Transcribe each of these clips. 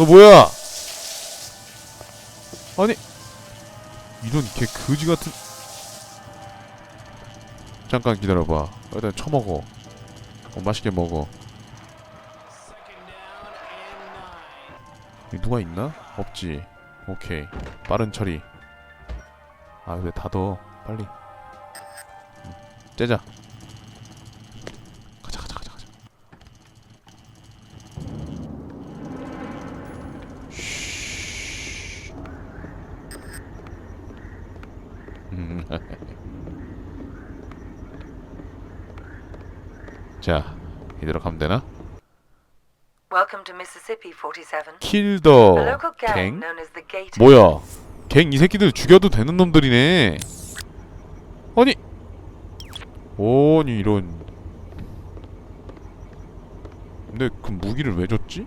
너 뭐야? 아니 이런 개 거지 같은. 잠깐 기다려봐. 일단 처먹어. 어, 맛있게 먹어. 누가 있나? 없지. 오케이. 빠른 처리. 아 근데 닫어. 빨리. 음, 째자 가자 가자 가자 쉬. 음. 자 이대로 가면 되나? Welcome to Mississippi 47. A 킬더 local gang 갱? known as the Gators. 뭐야? 갱 이 새끼들 죽여도 되는 놈들이네. 아니, 아니 이런. 근데 그 무기를 왜 줬지?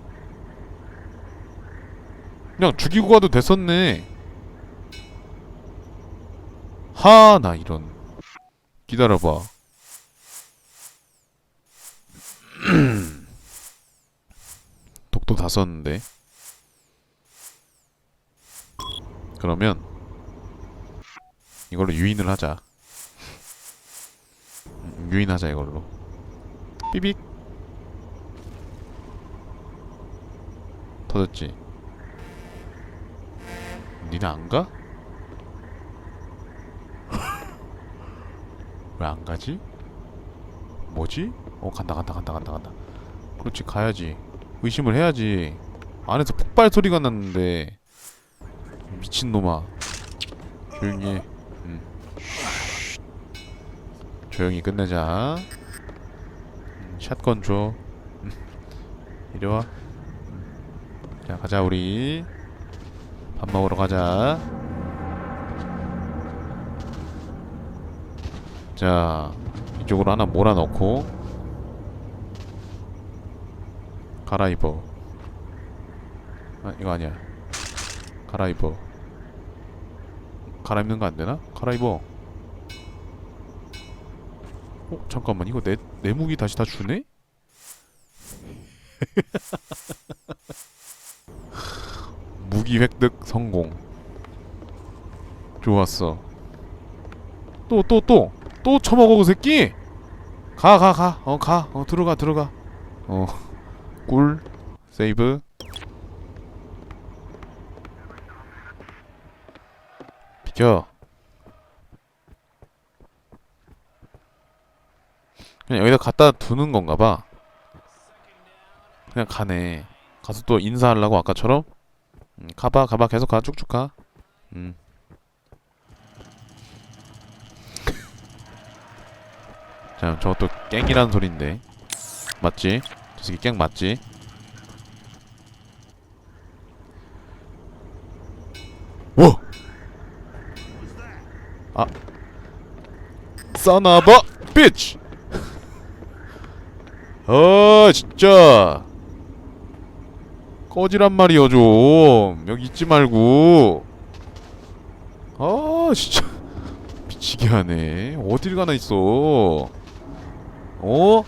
그냥 죽이고 가도 됐었네. 하, 나 이런. 기다려봐. 독도 다 썼는데. 그러면 이걸로 유인을 하자. 음, 유인하자 이걸로. 삐빅. 터졌지. 니네 안 가? 왜 안 가지? 뭐지? 어 간다 간다 간다 간다 간다. 그렇지 가야지. 의심을 해야지. 안에서 폭발 소리가 났는데. 미친놈아 조용히 해 음. 쉿. 조용히 끝내자 음, 샷건 줘 음. 이리 와 음. 자, 가자 우리 밥 먹으러 가자 자 이쪽으로 하나 몰아넣고. 갈아입어. 아 이거 아니야. 갈아입어. 갈아입는 거 안 되나? 갈아입어. 어 잠깐만 이거 내, 내 무기 다시 다 주네? 무기 획득 성공. 좋았어. 또 또 또 또 처먹어 그 새끼 가 가 가 어 가 어 들어가 들어가 어꿀 세이브 비켜. 그냥 여기다 갖다 두는 건가 봐. 그냥 가네. 가서 또 인사하려고 아까처럼. 음, 가봐, 가봐, 계속 가, 쭉쭉 가. 음. 자, 저것도 깽이라는 소린데. 맞지? 저 새끼 깽 맞지? 와! 아 a bitch! 아 진짜 꺼지란 말이여 좀 여기 있지 말고 아 진짜 미치게 하네 어딜 가나 있어 어?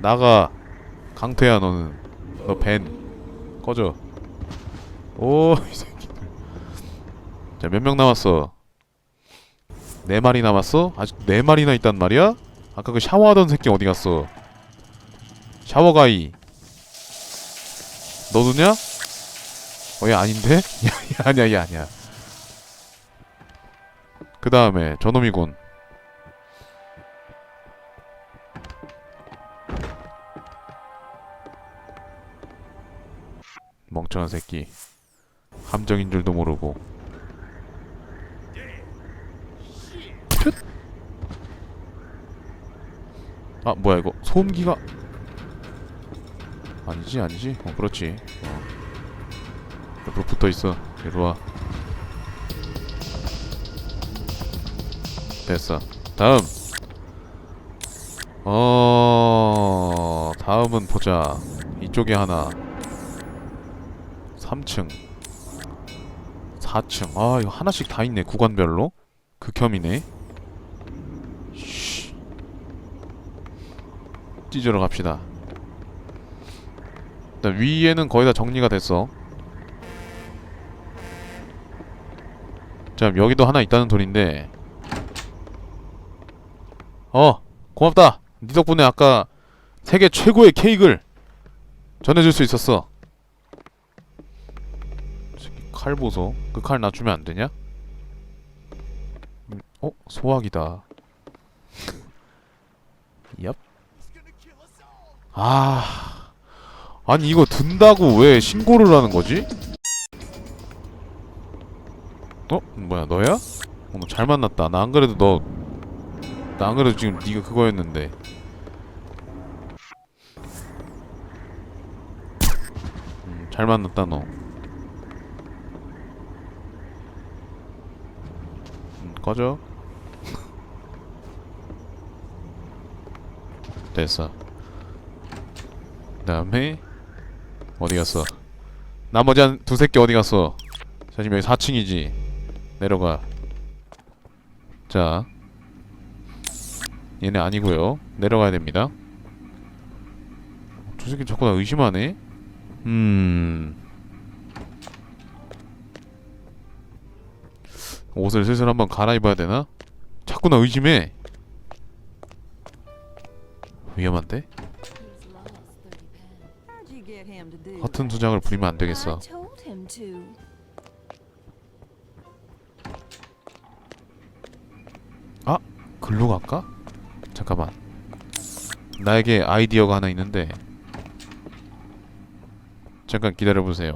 나가 강태야 너는 너 벤 꺼져 오 이 새끼들 자 몇 명 남았어 네 마리 남았어? 아직 네 마리나 있단 말이야? 아까 그 샤워하던 새끼 어디 갔어? 샤워가이 너도냐? 어, 얘 아닌데? 야, 얘 아니야, 얘 아니야. 그 다음에 저놈이군. 멍청한 새끼. 함정인 줄도 모르고. 아 뭐야 이거. 소음기가. 아니지 아니지. 어 그렇지. 어. 옆으로 붙어있어. 이리와. 됐어. 다음. 어 다음은 보자. 이쪽에 하나 3층. 4층. 아 이거 하나씩 다 있네 구간별로. 극혐이네. 쉬. 찢으러 갑시다. 일단 위에는 거의 다 정리가 됐어. 자 여기도 하나 있다는 소린데. 어 고맙다. 니 덕분에 아까 세계 최고의 케이크를 전해줄 수 있었어. 칼 보소 그칼 놔주면 안 되냐? 음, 어? 소화기다 얍 아... 아니 이거 든다고 왜 신고를 하는 거지? 어? 뭐야 너야? 어, 너잘 만났다 나 안 그래도 너 나 안 그래도 지금 네가 그거였는데 음, 잘 만났다 너 음, 꺼져? 됐어. 그 다음에 어디 갔어? 나머지 한 두세 개 어디 갔어? 자 지금 여기 4층이지. 내려가. 자. 얘네 아니고요. 내려가야 됩니다. 저 새끼 자꾸 나 의심하네. 음 옷을 슬슬 한번 갈아입어야 되나? 자꾸 나 의심해 위험한데? 허튼 수작을 부리면 안 되겠어 to. 글로 갈까? 잠깐만 나에게 아이디어가 하나 있는데 잠깐 기다려 보세요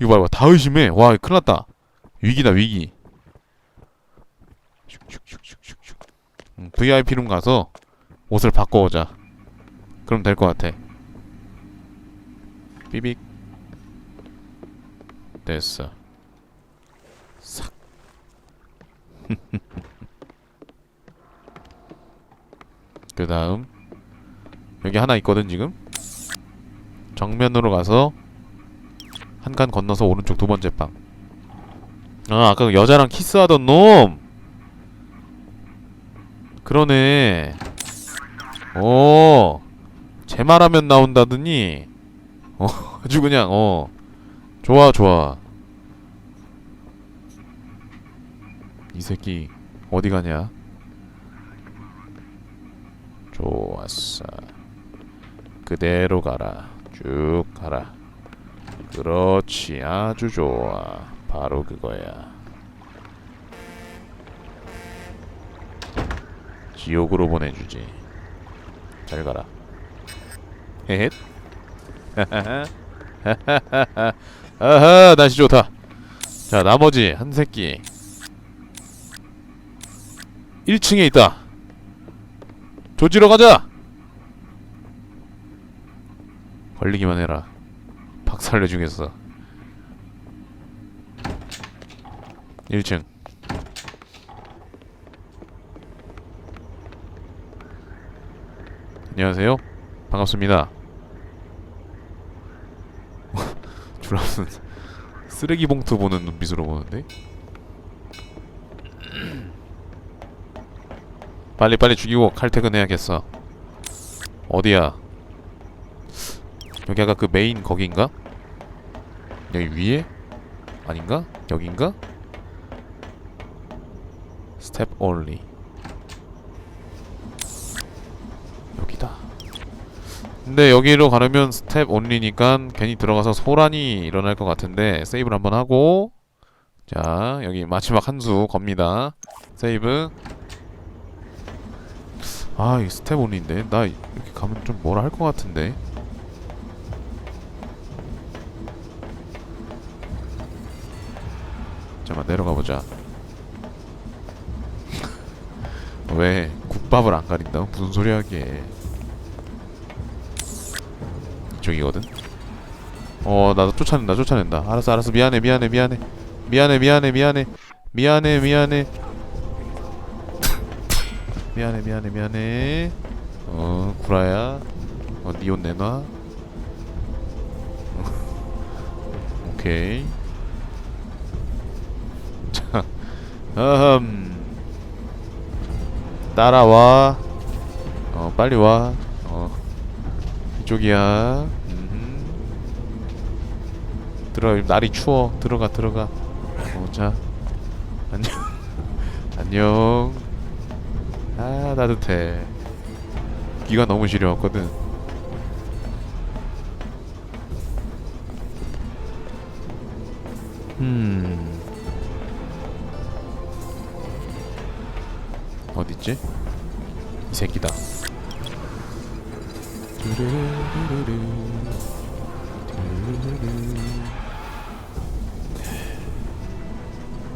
이거 봐봐 다 의심해 와 큰일 났다 위기다 위기. 음, VIP룸 가서 옷을 바꿔오자. 그럼 될 것 같아. 삐빅. 됐어. 싹 그 다음. 여기 하나 있거든 지금. 정면으로 가서 한 칸 건너서 오른쪽 두 번째 방. 아 아까 그 여자랑 키스하던 놈. 그러네. 어. 제 말하면 나온다더니 어 아주 그냥 어 좋아 좋아. 이 새끼 어디 가냐? 좋았어. 그대로 가라. 쭉 가라. 그렇지. 아주 좋아. 바로 그거야. 지옥으로 보내주지. 잘 가라. 헤헷. 아하, 날씨 좋다. 자, 나머지 한 새끼. 1층에 있다. 조지러 가자. 걸리기만 해라. 박살내 주겠어. 1층. 안녕하세요. 반갑습니다. 줄라는 쓰레기 봉투 보는 눈빛으로 보는데. 빨리 빨리 죽이고 칼퇴근해야겠어. 어디야? 여기 아까 그 메인 거긴가? 여기 위에? 아닌가? 여긴가? 스텝 only. 여기다. 근데 여기로 가려면 스텝 only니까 괜히 들어가서 소란이 일어날 것 같은데 세이브를 한번 하고. 자 여기 마지막 한 수 겁니다. 세이브 아, 이 스텝 온인데. 나 이렇게 가면 좀 뭐라 할 것 같은데. 잠깐 내려가 보자. 왜 국밥을 안 가린다? 무슨 소리 하게? 이쪽이거든. 어, 나도 쫓아낸다, 쫓아낸다. 알았어, 알았어. 미안해, 미안해, 미안해, 미안해, 미안해, 미안해, 미안해, 미안해. 미안해 미안해 미안해 어 구라야 어 니옷 내놔 어, 오케이 자 음 따라와. 어 빨리 와 어 이쪽이야. 음흠. 들어 날이 추워. 들어가 들어가. 자. 안녕. 안녕. 아 따뜻해. 귀가 너무 시려웠거든. 음 어딨지? 이 새끼다.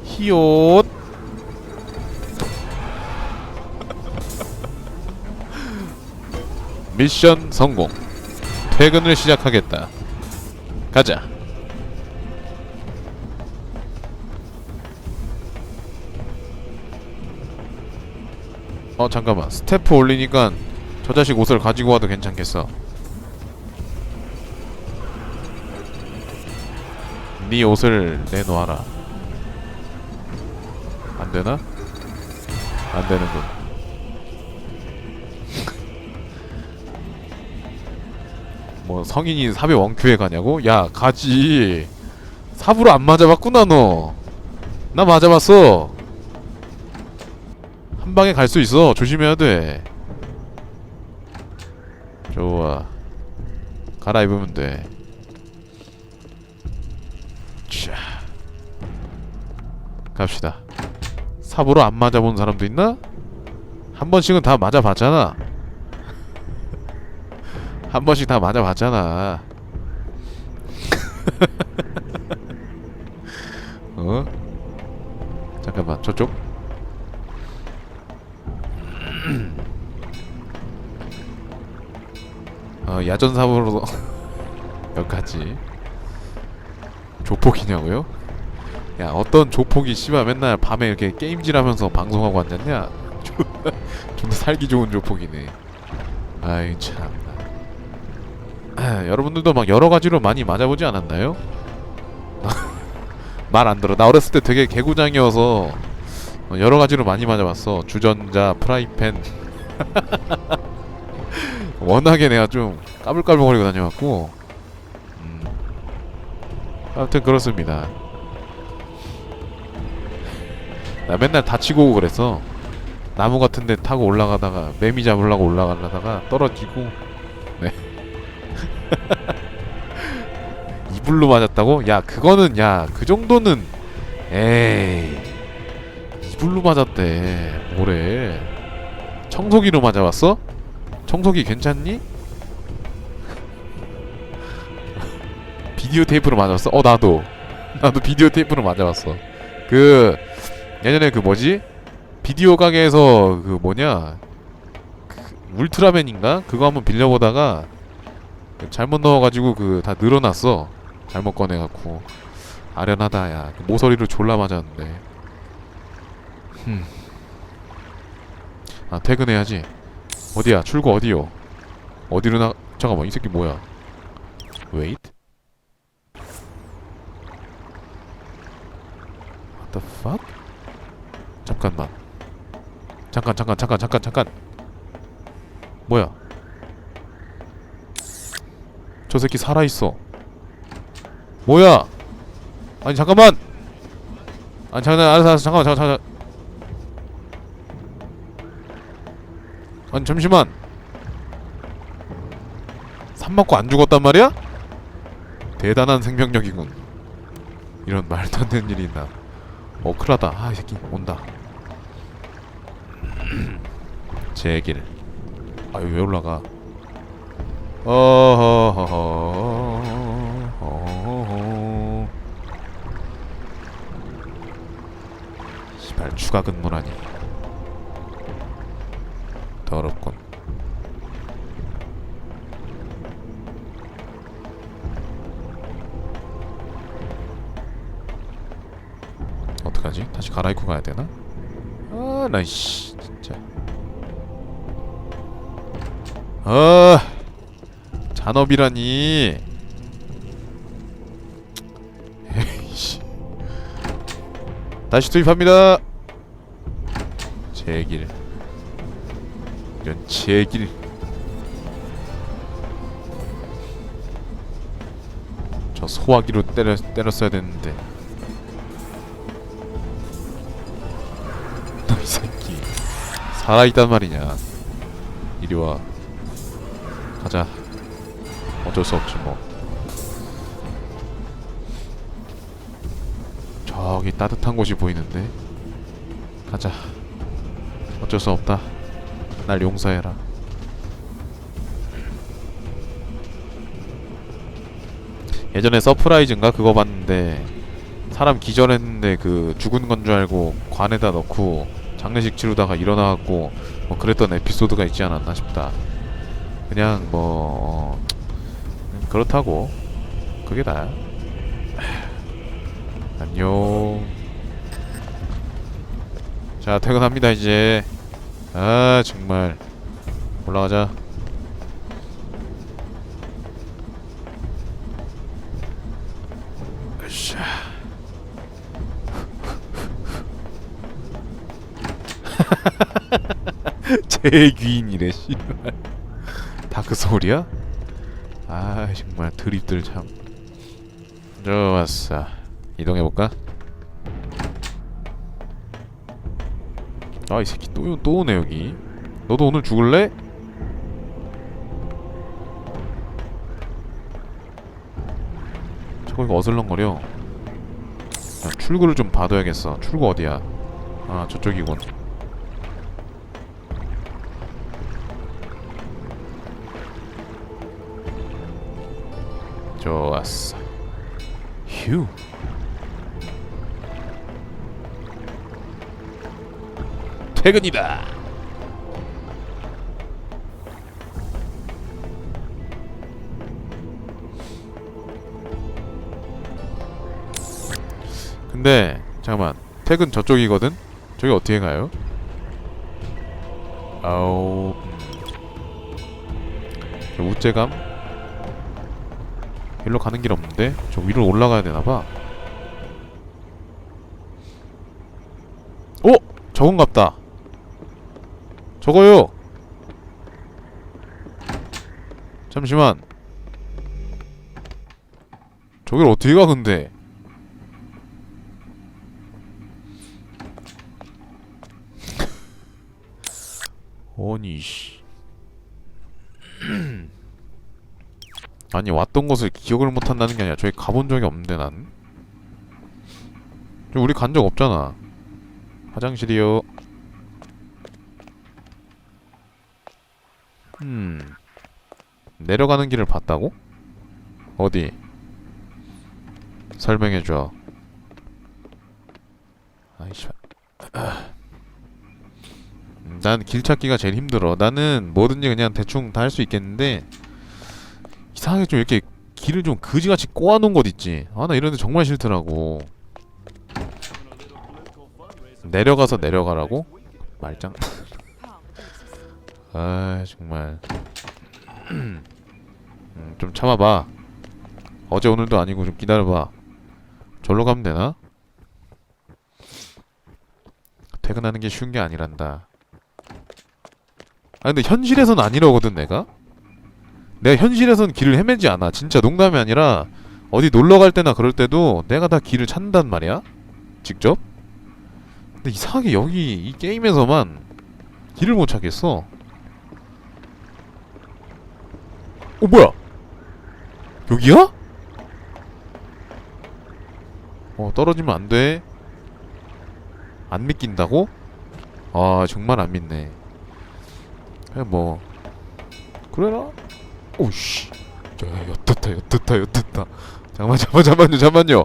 히옷 미션 성공 퇴근을 시작하겠다 가자 어 잠깐만. 스태프 올리니까 저 자식 옷을 가지고 와도 괜찮겠어. 네 옷을 내놓아라. 안되나? 안되는군. 뭐 성인이 사배 원큐에 가냐고? 야 가지. 삽으로 안 맞아봤구나 너나 맞아봤어 한 방에 갈 수 있어 조심해야 돼 좋아 갈아입으면 돼 자, 갑시다. 삽으로 안 맞아본 사람도 있나? 한 번씩은 다 맞아봤잖아. 한 번씩 다 맞아봤잖아. 어? 잠깐만 저쪽. 어 야전 삽으로 여기까지. 조폭이냐고요? 야 어떤 조폭이 씨발 맨날 밤에 이렇게 게임질하면서 방송하고 앉았냐? 존나 살기 좋은 조폭이네. 아이 참. 여러분들도 막 여러 가지로 많이 맞아보지 않았나요? 말 안 들어. 나 어렸을 때 되게 개구장이어서 어, 여러 가지로 많이 맞아봤어. 주전자, 프라이팬. 워낙에 내가 좀 까불까불거리고 다녀갖고. 음. 아무튼 그렇습니다. 나 맨날 다치고 오고 그랬어. 나무 같은 데 타고 올라가다가 매미 잡으려고 올라가다가 떨어지고 네. 이불로 맞았다고? 야 그거는 야 그 정도는 에이 이 불로 맞았대 뭐래. 청소기로 맞아봤어? 청소기 괜찮니? 비디오 테이프로 맞았어? 어 나도. 나도 비디오 테이프로 맞아봤어. 그 예전에 그 뭐지? 비디오 가게에서 그 뭐냐? 그 울트라맨인가? 그거 한번 빌려보다가 잘못 넣어가지고 그 다 늘어났어. 잘못 꺼내갖고. 아련하다 야. 모서리로 졸라 맞았는데 흠. 아 퇴근해야지 어디야 출구 어디요 어디로 나 잠깐만 이 새끼 뭐야 wait What the fuck? 잠깐만. 잠깐 잠깐 잠깐 잠깐 잠깐. 뭐야? 저 새끼 살아 있어. 뭐야? 아니 잠깐만. 아니 잠깐 알았어 알았어 잠깐만 잠깐 잠깐. 아니 잠시만. 산 맞고 안 죽었단 말이야? 대단한 생명력이군. 이런 말도 안 되는 일이 있나? 어 큰일났다 아이 새끼 온다 제 얘기를 아유 왜 올라가 어허허허 시발 추가 근무라니 어떡하지? 다시 갈아입고 가야 되나? 아, 나 씨, 진짜. 아, 잔업이라니. 에이씨. 다시 투입합니다. 제길. 이런 제길. 저 소화기로 때려 때렸어야 됐는데. 살아있단 말이냐. 이리 와. 가자. 어쩔 수 없지 뭐. 저기 따뜻한 곳이 보이는데? 가자. 어쩔 수 없다. 날 용서해라. 예전에 서프라이즈인가? 그거 봤는데 사람 기절했는데 그 죽은 건 줄 알고 관에다 넣고 장례식 치르다가 일어나갖고 뭐 그랬던 에피소드가 있지 않았나 싶다. 그냥 뭐 어, 그렇다고 그게 다야. 안녕. 자 퇴근합니다 이제. 아 정말 올라가자. 으쌰. 제 귀인이래 씨발. 다크 소울이야? 아 정말 드립들 참. 좋았어. 이동해볼까? 아 이 새끼 또, 또 오네 여기. 너도 오늘 죽을래? 저거 이거 어슬렁거려. 야, 출구를 좀 봐둬야겠어. 출구 어디야? 아 저쪽이군 좋았어. 휴. 퇴근이다. 근데 잠깐만 퇴근 저쪽이거든. 저기 어떻게 가요? 아우. 음. 저 우체감 일로 가는 길 없는데? 저 위로 올라가야 되나봐. 어? 저건갑다. 저거요! 잠시만. 저길 어떻게 가 근데? 아니 씨 아니 왔던 곳을 기억을 못한다는 게 아니라 저기 가본 적이 없는데 난. 저 우리 간 적 없잖아. 화장실이요. 음. 내려가는 길을 봤다고? 어디? 설명해줘. 아이씨. 음, 난길 찾기가 제일 힘들어. 나는 뭐든지 그냥 대충 다 할 수 있겠는데 이상하게 좀 이렇게 길을 좀 그지같이 꼬아놓은 곳 있지. 아 나 이런데 정말 싫더라고. 내려가서 내려가라고? 말짱? 아 정말. 음, 좀 참아봐. 어제 오늘도 아니고 좀 기다려봐. 절로 가면 되나? 퇴근하는 게 쉬운 게 아니란다. 아 근데 현실에선 안 이러거든 내가? 내가 현실에선 길을 헤매지 않아. 진짜 농담이 아니라 어디 놀러 갈 때나 그럴 때도 내가 다 길을 찾는단 말이야. 직접. 근데 이상하게 여기 이 게임에서만 길을 못 찾겠어. 어 뭐야? 여기야? 어 떨어지면 안 돼. 안 믿긴다고? 아 정말 안 믿네. 그냥 뭐 그래라. 오씨. 야, 엿듣다, 엿듣다, 엿듣다. 잠깐만, 잠깐만, 잠깐만요, 잠깐만요.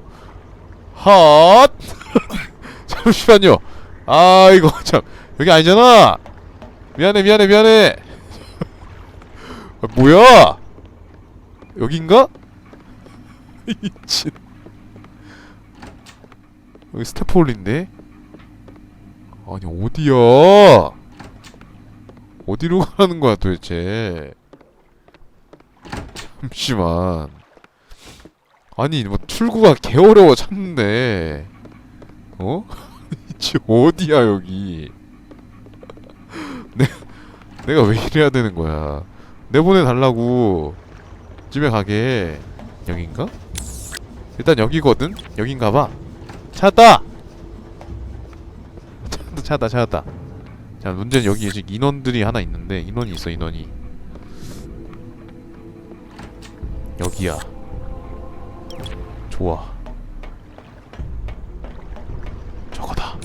핫! 잠시만요. 아, 이거 참. 여기 아니잖아! 미안해, 미안해, 미안해! 아, 뭐야! 여긴가? 미친. 여기 스태프홀인데? 아니, 어디야? 어디로 가는 거야, 도대체? 잠시만. 아니 뭐 출구가 개 어려워 찾는데 어? 지 어디야 여기? 내, 내가 왜 이래야 되는 거야? 내보내달라고. 집에 가게. 여긴가? 일단 여기거든? 여긴가봐. 찾았다! 찾았다 찾았다 찾았다. 자 문제는 여기 지금 인원들이 하나 있는데 인원이 있어 인원이 여기야 좋아 저거다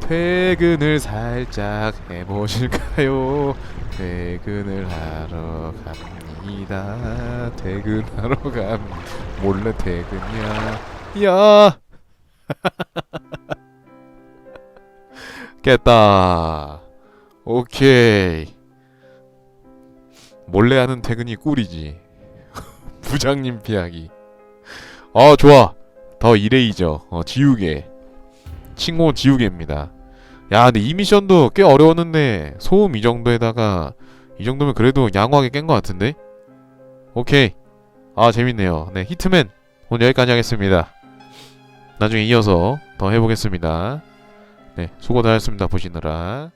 퇴근을 살짝 해보실까요? 퇴근을 하러 갑니다. 퇴근하러 감 몰래 퇴근이야. 야. 깼다. 오케이. 몰래 하는 퇴근이 꿀이지. 부장님 피하기. 어 좋아. 더 이레이저. 어 지우개. 칭호 지우개입니다. 야, 근데 이 미션도 꽤 어려웠는데 소음 이 정도에다가 이 정도면 그래도 양호하게 깬 것 같은데? 오케이. 아, 재밌네요. 네, 히트맨 오늘 여기까지 하겠습니다. 나중에 이어서 더 해보겠습니다. 네, 수고들 하셨습니다. 보시느라.